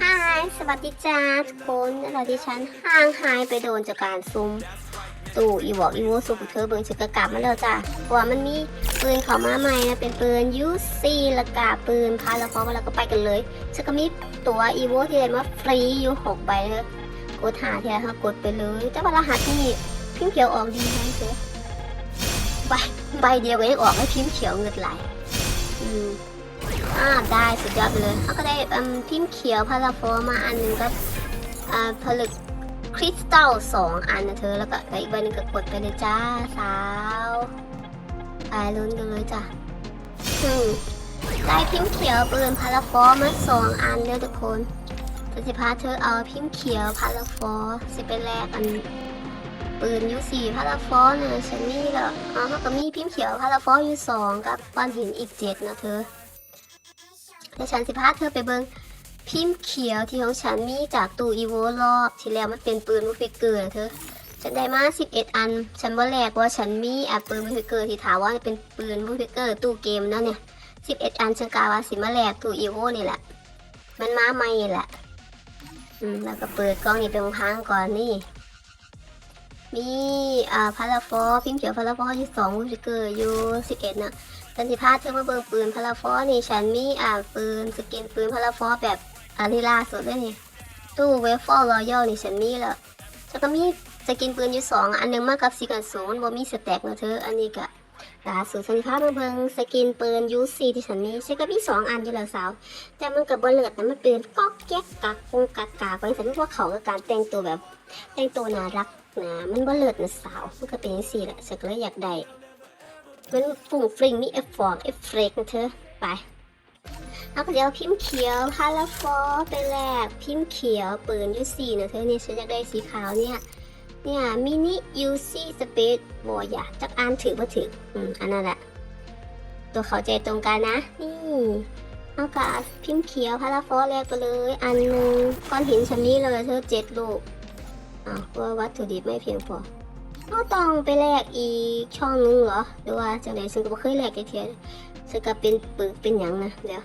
ฮายสวัสดีจ้าทุกคนแล้วดิฉันห่างหายไปโดนจากการซุ่มตู่อีวอกอีโวสุกเธอเบิงฉันก็กลับมาแล้วจ้าเพราะว่ามันมีปืนเขามาใหม่นะเป็นปืนยูซีละกาปืนพาแล้วพอแล้วก็ไปกันเลยฉันก็มีตัวอีโวที่ได้มาฟรีอยู่หกใบเลยกดหาทีละค่ะกดไปเลยแต่ว่ารหัสนี่พิมพ์เขียวออกดีนะเสือใบใบเดียวก็ยังออกให้พิมพ์เขียวเงินไหลอืม อ่าได้สุดยอดไปเลยเขาก็ได้อืมพิมพ์เขียวพาราโฟมาอันหนึ่งก็อ่าผลึกคริสตัลสองอันนะเธอ แล้วก็อีกใบหนึ่งก็กดไปเลยจ้าสาวไปลุ้นกันเลยจ้ะอืมได้พิมพ์เขียวปืนพาราโฟมาสองอันเลยทุกคนจะสิพาเธอเอาพิมพ์เขียวพาราโฟสิไปแลกอันปืนยูสี่พาราโฟเนี่ยฉันนี่แหละอ๋อเขาก็มีพิมพ์เขียวพาราโฟอยู่สองกับก้อนหินอีกเจ็ดนะเธอ แต่ฉันสิพาเธอไปเบิงพิมพ์เขียวที่ของฉันมีจากตู้อีโวรอบที่แล้วมันเป็นปืนมูฟิกเกอร์นเธอฉันได้มา 11 อัน ฉันว่าแรกว่าฉันมีอะปืนมูฟิกเกอร์ที่ถามว่าเป็นปืนมูฟิกเกอร์ตู้เกมนั่นเนี่ย 11 อันฉันกาว่าสิมาแรกตู้อีโวนี่แหละ มันมาใหม่แหละอืมแล้วก็เปิดกล้องนี่เป็นพังก่อนนี่มีอ่าพาราฟอร์พิมพ์เขียวพาราฟอร์อยู่สองมูฟิกเกอร์อยู่11นะ สันติภาพเธอมาเบิ่งปืนพาราฟอนี่ฉันมีอ่าปืนสกินปืนพาราฟอแบบอาริล่าสุดเลยนี่ ตู้เวฟฟอร์รอยัลนี่ฉันมีแล้วแล้วก็มีสกินปืนอยู่สองอันหนึงมากับสิกันศูนบ่มีสแต็กนะเธออันนี้ก็ล่าสุดสันติภาพมาเบิ่งสกินปืนยูซีที่ฉันมีฉันก็มีสองอันอยู่แล้วสาว แต่มันกับบเลิดนะมันป็นก๊อกแก๊กกักกงกักกากไว้ฉันว่าเขากับการแต่งตัวแบบ แต่งตัวน่ารักนะมันบ่เลิศนะสาวมันก็เป็นสีแหละฉันก็เลยอยากได้ มันฝุ่งฟริงมีเอฟฟองเอฟเฟกนะเธอ ไป เอาก็จะเอาพิมพ์เขียวพาราฟอไปแลกพิมพ์เขียวปืนยูซีนะเธอเนี่ยฉันอยากได้สีขาวเนี่ย เนี่ยมินิยูซีสเปซบอยาจักอ่านถือมาถืออืมอันนั้นแหละ ตัวเขาใจตรงกันนะ นี่เอากาพิมพ์เขียวพาราฟอแลกไปเลย อันหนึ่งก้อนหินชนนี้เลยเธอเจ็ดลูกอ้าวเพราะว่าวัตถุดิบไม่เพียงพอ ก็ต้องไปแลกอีกช่องนึงเหรอ หรือว่าจังไดฉันก็บ่เคยแลกจักเทียฉันก็เป็นปึกเป็นหยังนะเดี๋ยว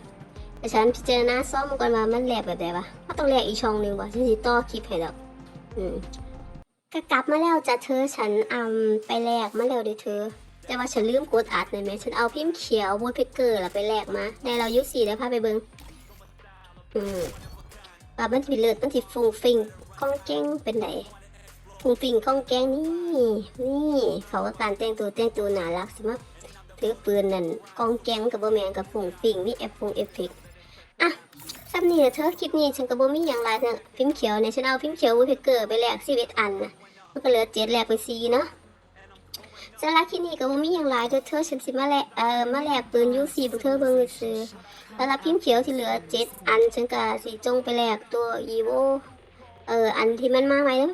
แต่ฉันพิจารณาซ่อมก่อนว่ามันแลกแบบใดวะก็ต้องแลกอีกช่องนึงวะฉันสิต่อคลิปให้ดอกอืมก็กลับมาแล้วจ้ะเธอฉันอืมไปแลกมาแล้วเด้อเธอแต่ว่าฉันลืมกดอัดเลยแม่ฉันเอาพิมพ์เขียวบูทเพกเกอร์ล้วไปแลกมาในเรายุสี่แล้วพาไปเบิงอืมว่ามันสิเลิศมันสิฟุ้งฟิงก้องเก้งเป็นไดฟุ้ งฟิงข้องแกงนี่นี่เขาก็การแต่งตัวแต่งตัวน่ารักสิมาถือปืนนั่นกองแกงกับโบแมนกับฟุ้งฟิงมีเอฟฟงเอฟเฟกอะซับนี่เธอคลิปนี้ฉันก็บ่มีอย่างไรนะพิมพ์เขียวเนี่ยฉันเอาพิมพ์เขียววูเพกเกอร์ไปแลกซีเวตอันนะมันก็เหลือเจ็ดแลกไปซีเนาะสำหรับคลิปนี้ก็บ่มีอย่างไรเด้อเธอฉันสิมาแลกเอ่อมาแลกปืนยูซีบุกเธอเบิ่งซื้อสำหรับพิมพ์เขียวที่เหลือเจ็ดอันฉันก็สิจงไปแลกตัวอีโวเอออันที่มันมาใหม่แล้ว